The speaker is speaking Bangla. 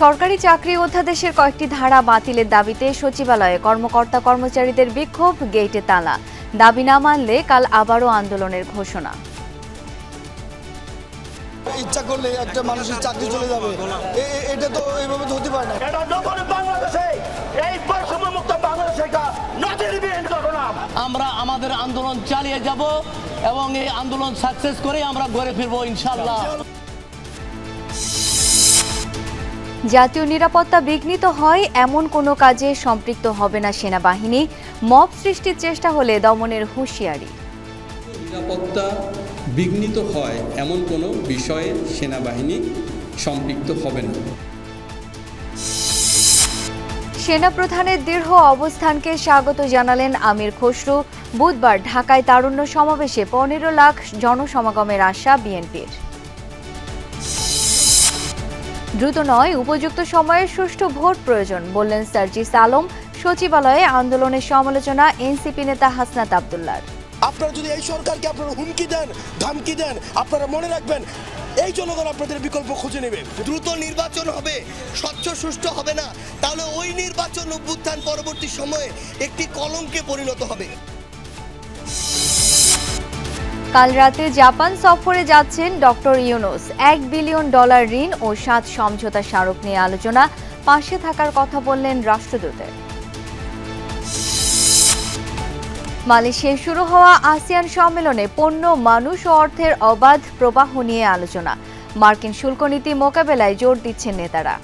সরকারি চাকরি অধ্যাদেশের কয়েকটি ধারা বাতিলের দাবিতে সচিবালয়ে কর্মকর্তা কর্মচারীদের বিক্ষোভ গেটে তালা। দাবি না মানলে কাল আবারও আন্দোলনের ঘোষণা। ইচ্ছা করলে একটা মানুষের চাকরি চলে যাবে। এটা তো এইভাবে তো হতে পারে না। আমাদের আন্দোলন চালিয়ে যাব এবং এই আন্দোলন সাকসেস করে আমরা ঘরে ফিরবো ইনশাল্লাহ জাতীয় নিরাপত্তা বিঘ্নিত হয় এমন কোনো কাজে সম্পৃক্ত হবে না সেনাবাহিনী। মব সৃষ্টির চেষ্টা হলে দমনের হুঁশিয়ারি। নিরাপত্তা বিঘ্নিত হয় এমন কোনো বিষয়ে সেনাবাহিনী সম্পৃক্ত হবে না। সেনাপ্রধানের দৃঢ় অবস্থানকে স্বাগত জানালেন আমির খসরু। বুধবার ঢাকায় তারুণ্য সমাবেশে পনেরো লাখ জনসমাগমের আশা বিএনপির। দ্রুত নয়, উপযুক্ত সময়ে সুষ্ঠু ভোট প্রয়োজন, বললেন সার্জিস আলম, সচিবালয়ে আন্দোলনের সমালোচনা এনসিপি নেতা হাসনাত আবদুল্লাহ আপনারা যদি এই সরকারকে আপনারা হুমকি দেন ধমকি দেন আপনারা মনে রাখবেন এই জনগণ আপনাদের বিকল্প খুঁজে নেবে। দ্রুত নির্বাচন হবে স্বচ্ছ সুষ্ঠু হবে না তাহলে ওই নির্বাচন অভ্যুত্থান পরবর্তী সময়ে একটি কলঙ্কে পরিণত হবে। কাল রাতে জাপান সফরে যাচ্ছেন ডক্টর ইউনুস। এক বিলিয়ন ডলার ঋণ ও সাত সমঝোতা স্মারক নিয়ে আলোচনা। পাশে থাকার কথা বললেন রাষ্ট্রদূতের। মালয়েশিয়ায় শুরু হওয়া আসিয়ান সম্মেলনে পণ্য, মানুষ ও অর্থের অবাধ প্রবাহ নিয়ে আলোচনা। মার্কিন শুল্ক নীতি মোকাবেলায় জোর দিচ্ছেন নেতারা।